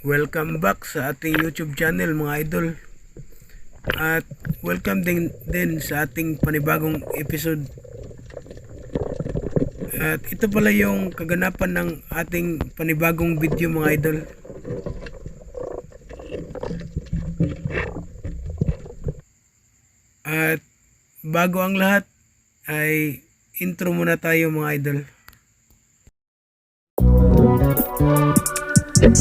Welcome back sa ating YouTube channel mga idol. At welcome din, din sa ating panibagong episode. At ito pala yung kaganapan ng ating panibagong video mga idol. At bago ang lahat ay intro muna tayo mga idol. Gang, gang Gangsta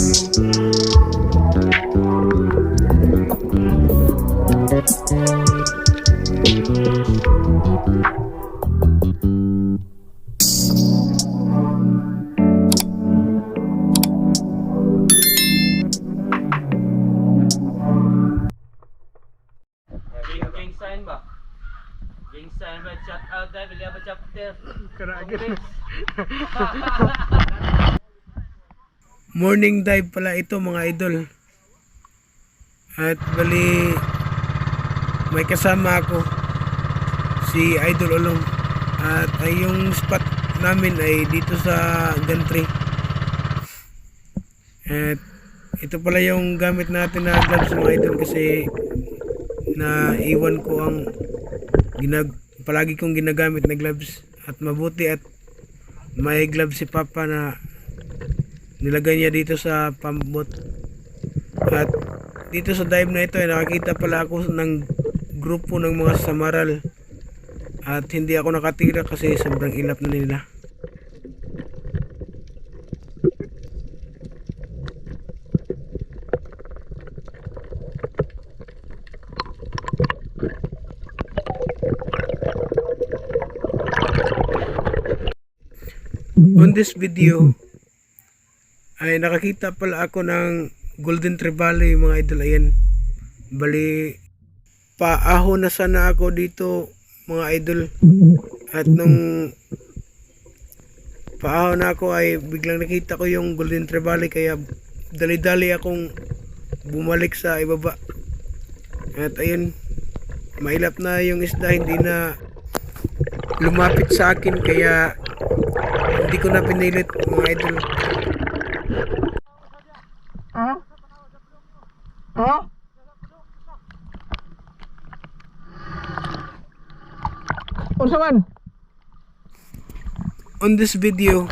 and Red Shot out there, we'll have a chapter. Correct. Morning dive pala ito mga idol. At bali may kasama ako si Idol Olong. At yung spot namin ay dito sa gantry. At ito pala yung gamit natin na gloves mga idol kasi na iwan ko ang ginag palagi kong ginagamit na gloves at mabuti at may gloves si Papa na nilagay niya dito sa pambot. At dito sa dive na ito ay nakakita pala ako ng grupo ng mga samaral. At hindi ako nakatira kasi sobrang ilap na nila. On this video ay nakakita pala ako ng golden trevally mga idol. Ayan. Bali paaho na sana ako dito mga idol. At nung paaho na ako ay biglang nakita ko yung golden trevally kaya dali-dali akong bumalik sa ibaba. At ayun mailap na yung isda hindi na lumapit sa akin kaya hindi ko na pinilit mga idol Ha? Unsa man? on this video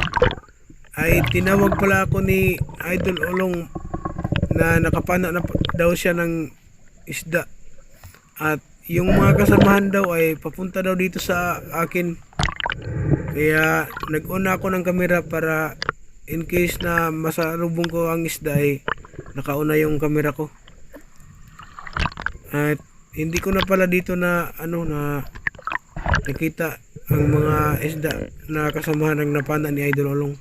ay tinawag pala ako ni Idol Olong na nakapana na daw siya ng isda at yung mga kasamahan daw ay papunta daw dito sa akin kaya nag-una ako ng kamera para in case na masalubong ko ang isda ay nakauna yung kamera ko at hindi ko na pala dito na ano na nakita ang mga isda na kasamahan ng napana ni Idol Olong.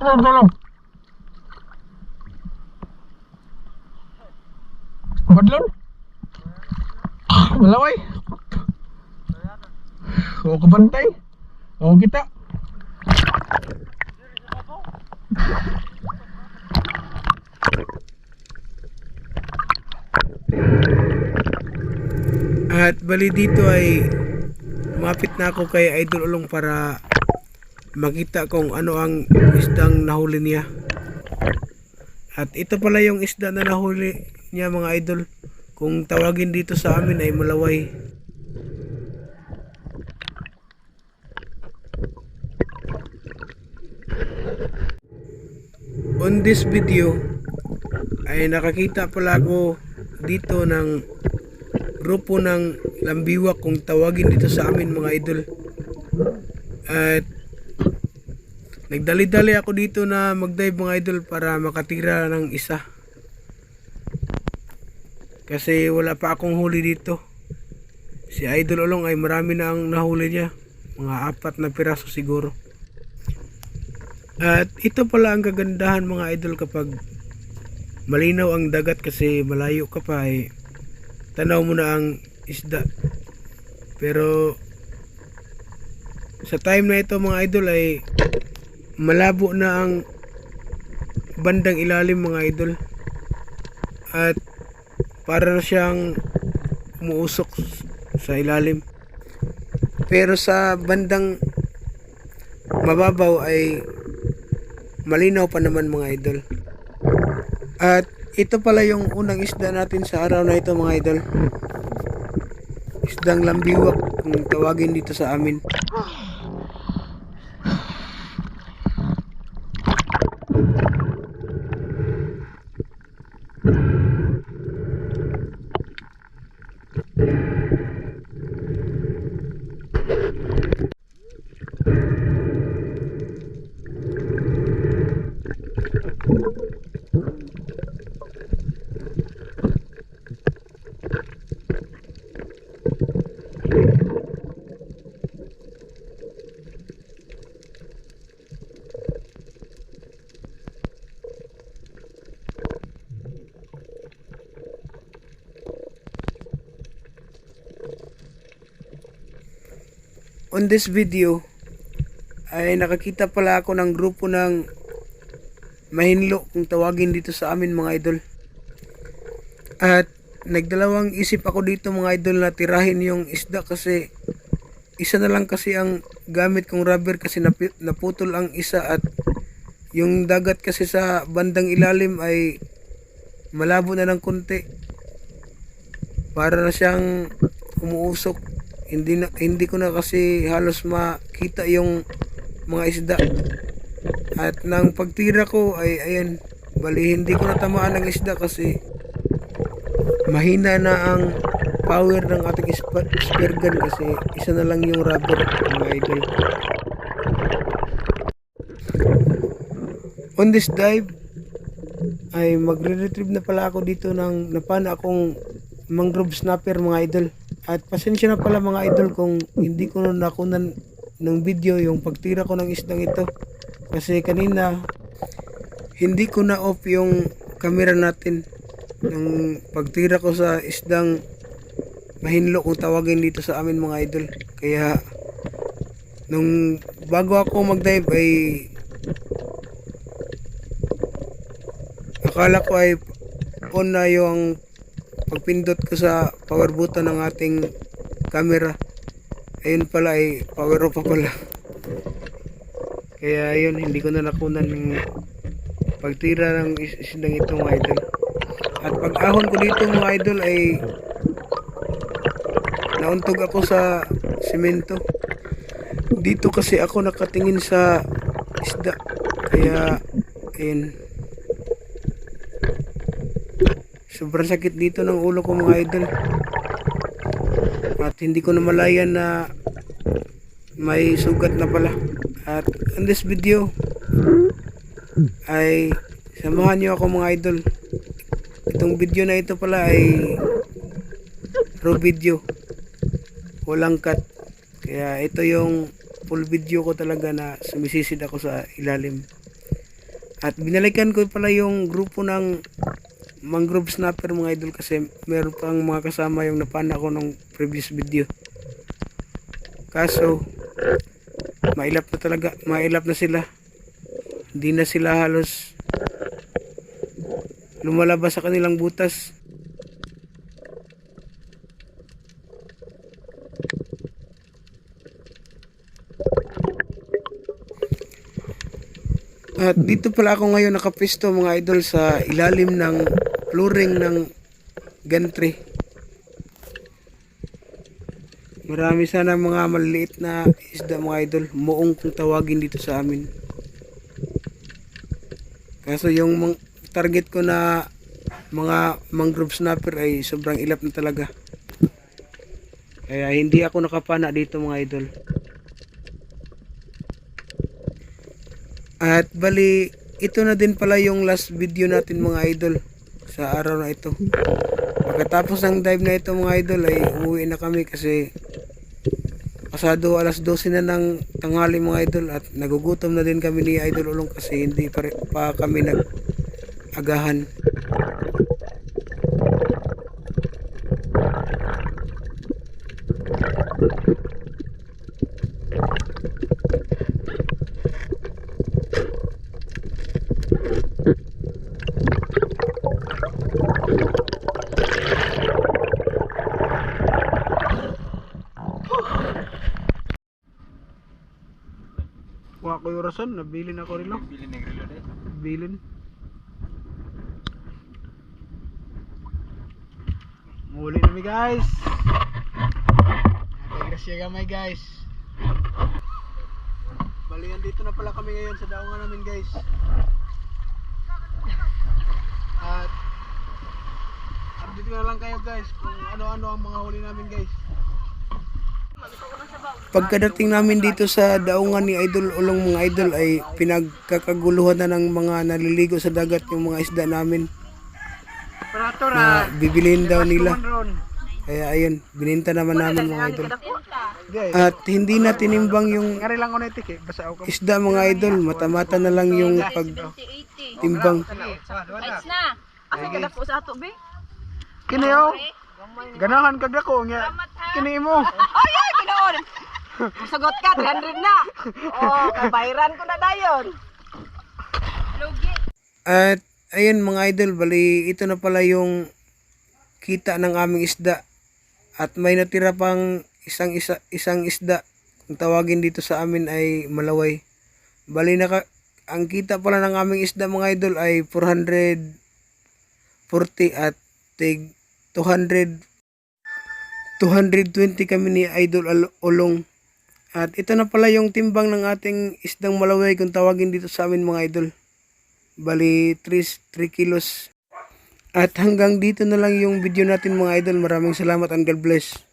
Ano ang tulong? Badlon? Malaway? O kabantay? O kita? At bali dito ay lumapit na ako kay Idol Olong para makita kung ano ang isdang nahuli niya. At ito pala yung isda na nahuli niya mga idol. Kung tawagin dito sa amin ay malaway. On this video ay nakakita pala ako dito ng grupo ng lambiwak kung tawagin dito sa amin mga idol. At nagdali-dali ako dito na magdive mga idol para makatira ng isa. Kasi wala pa akong huli dito. Si Idol Olong ay marami na ang nahuli niya. Mga apat na piraso siguro. At ito pala ang kagandahan mga idol kapag malinaw ang dagat kasi malayo ka pa ay tanaw mo na ang isda. Pero sa time na ito mga idol ay malabo na ang bandang ilalim mga idol. At para na siyang umuusok sa ilalim. Pero sa bandang mababaw ay malinaw pa naman mga idol. At ito pala yung unang isda natin sa araw na ito mga idol. Isdang lambiwak kung tawagin dito sa amin. On this video ay nakakita pala ako ng grupo ng mahinlo kung tawagin dito sa amin mga idol. At nagdalawang isip ako dito mga idol na tirahin yung isda kasi isa na lang kasi ang gamit kong rubber kasi naputol ang isa at yung dagat kasi sa bandang ilalim ay malabo na ng konti. Para na siyang umuusok. Hindi na hindi ko na kasi halos makita yung mga isda. At nang pagtira ko ay ayan, bali hindi ko natamaan ng isda kasi mahina na ang power ng ating sp- spear gun kasi isa na lang yung rubber mga idol. On this dive ay magre-retrieve na pala ako dito ng napana akong mangrove snapper mga idol. At pasensya na pala mga idol kung hindi ko na nakunan ng video yung pagtira ko ng isdang ito. Kasi kanina hindi ko na off yung camera natin ng pagtira ko sa isdang mahinlo kung tawagin dito sa amin mga idol. Kaya nung bago ako mag-dive ay akala ko ay on na yung pagpindot ko sa power button ng ating camera ayun pala ay power off pa pala kaya ayun hindi ko na nakunan ng pagtira ng is- isdang ito mga idol. At pag ahon ko dito mga idol ay nauntog ako sa simento. Dito kasi ako nakatingin sa isda. Kaya ayun sobrang sakit dito ng ulo ko mga idol. At hindi ko na malayan na may sugat na pala. At in this video ay samahan nyo ako mga idol. Itong video na ito pala ay raw video. Walang cut. Kaya ito yung full video ko talaga na sumisisid ako sa ilalim. At binalikan ko pala yung grupo ng mangrove snapper mga idol kasi meron pang mga kasama yung napana ko nung previous video. Kaso mailap na talaga mailap na sila. Hindi na sila halos lumalabas sa kanilang butas. At dito pala ako ngayon nakapisto mga idol sa ilalim ng flooring ng gantry. Marami sana mga maliliit na isda mga idol. Muong kung tawagin dito sa amin. Kaso yung target ko na mga mangrove snapper ay sobrang ilap na talaga. Kaya hindi ako nakapana dito mga idol. At bali, ito na din pala yung last video natin mga idol sa araw na ito. Pagkatapos ng dive na ito mga idol ay umuwi na kami kasi pasado alas 12 na ng tanghali mga idol at nagugutom na din kami ni Idol Ulong kasi hindi pa, pa kami nag agahan. 3,000 nabilin ako rilo. Bilin ng relo deh. Bilin. Muli na mi guys. Natay grasya gamay guys. Bali dito na pala kami ngayon sa daungan namin guys. At update na lang kayo guys kung ano-ano ang mga huli namin guys. Pagkadating namin dito sa daungan ni Idol Ulong mga idol ay pinagkakaguluhan na ng mga naliligo sa dagat yung mga isda namin na bibiliin daw nila. Kaya ayun, bininta naman namin mga idol. At hindi na tinimbang yung isda mga idol, mata-mata na lang yung pagtimbang. Lights na. Asa ka na po sa ato, be? Kiniyo. Ganahan kag ako nga. Kini mo. Ay, ay, pinoon! Sagot ka, 300 na. Oh, kabayran ko na dayon. Lugi. At ayun mga idol, bali ito na pala yung kita ng aming isda. At may natira pang isang isa, isang isda. Kung tawagin dito sa amin ay malaway. Bali naka ang kita pala ng aming isda mga idol ay 440 at tig 200 220 kami ni Idol Olong. At ito na pala yung timbang ng ating isdang malaway kung tawagin dito sa amin mga idol. Bali 3, 3 kilos. At hanggang dito na lang yung video natin mga idol. Maraming salamat and God bless.